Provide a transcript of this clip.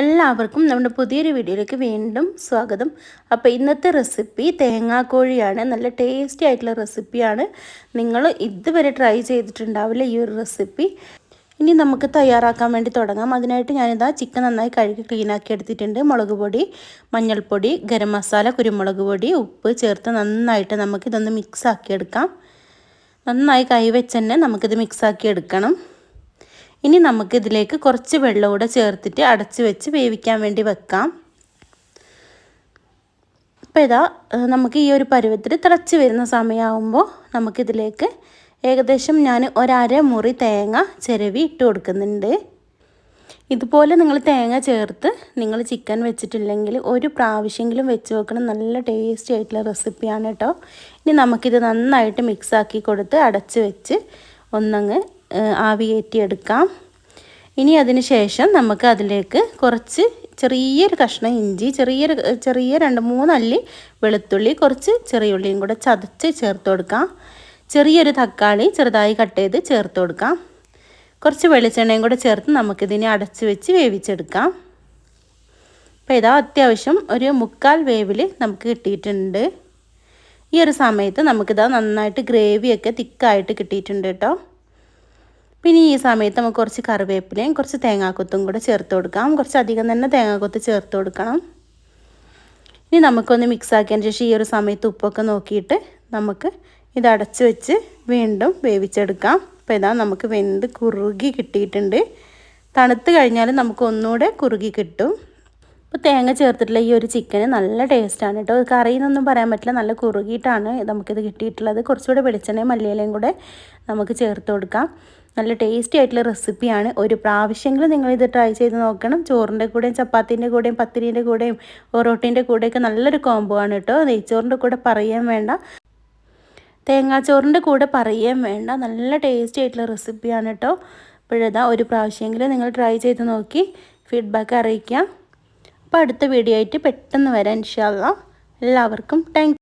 എല്ലാവർക്കും നമ്മുടെ പുതിയൊരു വീഡിയോയിലേക്ക് വീണ്ടും സ്വാഗതം. അപ്പോൾ ഇന്നത്തെ റെസിപ്പി തേങ്ങാക്കോഴിയാണ്. നല്ല ടേസ്റ്റി ആയിട്ടുള്ള റെസിപ്പിയാണ്. നിങ്ങൾ ഇതുവരെ ട്രൈ ചെയ്തിട്ടുണ്ടാവില്ല ഈ ഒരു റെസിപ്പി. ഇനി നമുക്ക് തയ്യാറാക്കാൻ വേണ്ടി തുടങ്ങാം. അതിനായിട്ട് ഞാനിതാ ചിക്കൻ നന്നായി കഴുകി ക്ലീനാക്കി എടുത്തിട്ടുണ്ട്. മുളക് പൊടി മഞ്ഞൾപ്പൊടി ഗരം മസാല കുരുമുളക് പൊടി ഉപ്പ് ചേർത്ത് നന്നായിട്ട് നമുക്കിതൊന്ന് മിക്സ് ആക്കി എടുക്കാം. നന്നായി കൈവച്ച് തന്നെ നമുക്കിത് മിക്സ് ആക്കി എടുക്കണം. ഇനി നമുക്ക് ഇതിലേക്ക് കുറച്ച് വെള്ളം കൂടെ ചേർത്തിട്ട് അടച്ച് വെച്ച് വേവിക്കാൻ വേണ്ടി വെക്കാം. അപ്പോൾ ഇതാ നമുക്ക് ഈ ഒരു പരുവത്തിൽ തിളച്ച് വരുന്ന സമയമാകുമ്പോൾ നമുക്കിതിലേക്ക് ഏകദേശം ഞാൻ ഒരര മുറി തേങ്ങ ചിരവി ഇട്ട് കൊടുക്കുന്നുണ്ട്. ഇതുപോലെ നിങ്ങൾ തേങ്ങ ചേർത്ത് നിങ്ങൾ ചിക്കൻ വെച്ചിട്ടില്ലെങ്കിൽ ഒരു പ്രാവശ്യമെങ്കിലും വെച്ച് വെക്കണം നല്ല ടേസ്റ്റി ആയിട്ടുള്ള റെസിപ്പിയാണ് കേട്ടോ. ഇനി നമുക്കിത് നന്നായിട്ട് മിക്സാക്കി കൊടുത്ത് അടച്ച് വെച്ച് ഒന്നങ്ങ് ആവി കയറ്റിയെടുക്കാം ഇനി അതിന് ശേഷം നമുക്ക് അതിലേക്ക് കുറച്ച് ചെറിയൊരു കഷ്ണം ഇഞ്ചി ചെറിയൊരു ചെറിയ രണ്ട് മൂന്നല്ലി വെളുത്തുള്ളി കുറച്ച് ചെറിയ ഉള്ളിയും കൂടെ ചതച്ച് ചേർത്ത് കൊടുക്കാം. ചെറിയൊരു തക്കാളി ചെറുതായി കട്ട് ചെയ്ത് ചേർത്ത് കൊടുക്കാം. കുറച്ച് വെളിച്ചെണ്ണയും കൂടെ ചേർത്ത് നമുക്കിതിനെ അടച്ച് വെച്ച് വേവിച്ചെടുക്കാം. അപ്പോൾ ഇതാ അത്യാവശ്യം ഒരു മുക്കാൽ വേവിൽ നമുക്ക് കിട്ടിയിട്ടുണ്ട്. ഈ ഒരു സമയത്ത് നമുക്കിതാ നന്നായിട്ട് ഗ്രേവിയൊക്കെ തിക്കായിട്ട് കിട്ടിയിട്ടുണ്ട് കേട്ടോ. പിന്നെ ഈ സമയത്ത് നമുക്ക് കുറച്ച് കറിവേപ്പിലയും കുറച്ച് തേങ്ങാക്കൊത്തും കൂടെ ചേർത്ത് കൊടുക്കാം. കുറച്ച് അധികം തന്നെ തേങ്ങാക്കൊത്ത് ചേർത്ത് കൊടുക്കണം. ഇനി നമുക്കൊന്ന് മിക്സ് ആക്കിയതിന് ശേഷം ഈ ഒരു സമയത്ത് ഉപ്പൊക്കെ നോക്കിയിട്ട് നമുക്ക് ഇത് അടച്ചു വെച്ച് വീണ്ടും വേവിച്ചെടുക്കാം. അപ്പോൾ ഇതാ നമുക്ക് വെന്ത് കുറുകി കിട്ടിയിട്ടുണ്ട്. തണുത്ത് കഴിഞ്ഞാൽ നമുക്ക് ഒന്നുകൂടെ കുറുകി കിട്ടും. ഇപ്പോൾ തേങ്ങ ചേർത്തിട്ടുള്ള ഈ ഒരു ചിക്കന് നല്ല ടേസ്റ്റാണ് കേട്ടോ കറി എന്നൊന്നും പറയാൻ പറ്റില്ല. നല്ല കുറുകിയിട്ടാണ് നമുക്കിത് കിട്ടിയിട്ടുള്ളത്. കുറച്ചുകൂടെ വെളിച്ചെണ്ണയും മല്ലിയിലയും കൂടെ നമുക്ക് ചേർത്ത് കൊടുക്കാം. നല്ല ടേസ്റ്റി ആയിട്ടുള്ള റെസിപ്പിയാണ് ഒരു പ്രാവശ്യമെങ്കിലും നിങ്ങളിത് ട്രൈ ചെയ്ത് നോക്കണം. ചോറിന്റെ കൂടെയും ചപ്പാത്തിന്റെ കൂടെയും പത്തിരീന്റെ കൂടെയും ഒറോട്ടീന്റെ കൂടെയൊക്കെ നല്ലൊരു കോംബോ ആണ് കേട്ടോ നെയ്ച്ചോറിന്റെ കൂടെ പറയാൻ വേണ്ട. തേങ്ങാച്ചോറിന്റെ കൂടെ പറയാൻ വേണ്ട. നല്ല ടേസ്റ്റി ആയിട്ടുള്ള റെസിപ്പിയാണ് കേട്ടോ ഇപ്പോഴതാ ഒരു പ്രാവശ്യമെങ്കിലും നിങ്ങൾ ട്രൈ ചെയ്ത് നോക്കി. ഫീഡ്ബാക്ക് അറിയിക്കാം. അപ്പോൾ അടുത്ത വീഡിയോ ആയിട്ട് പെട്ടെന്ന് വരാൻ ഇൻഷാല്ല എല്ലാവർക്കും താങ്ക്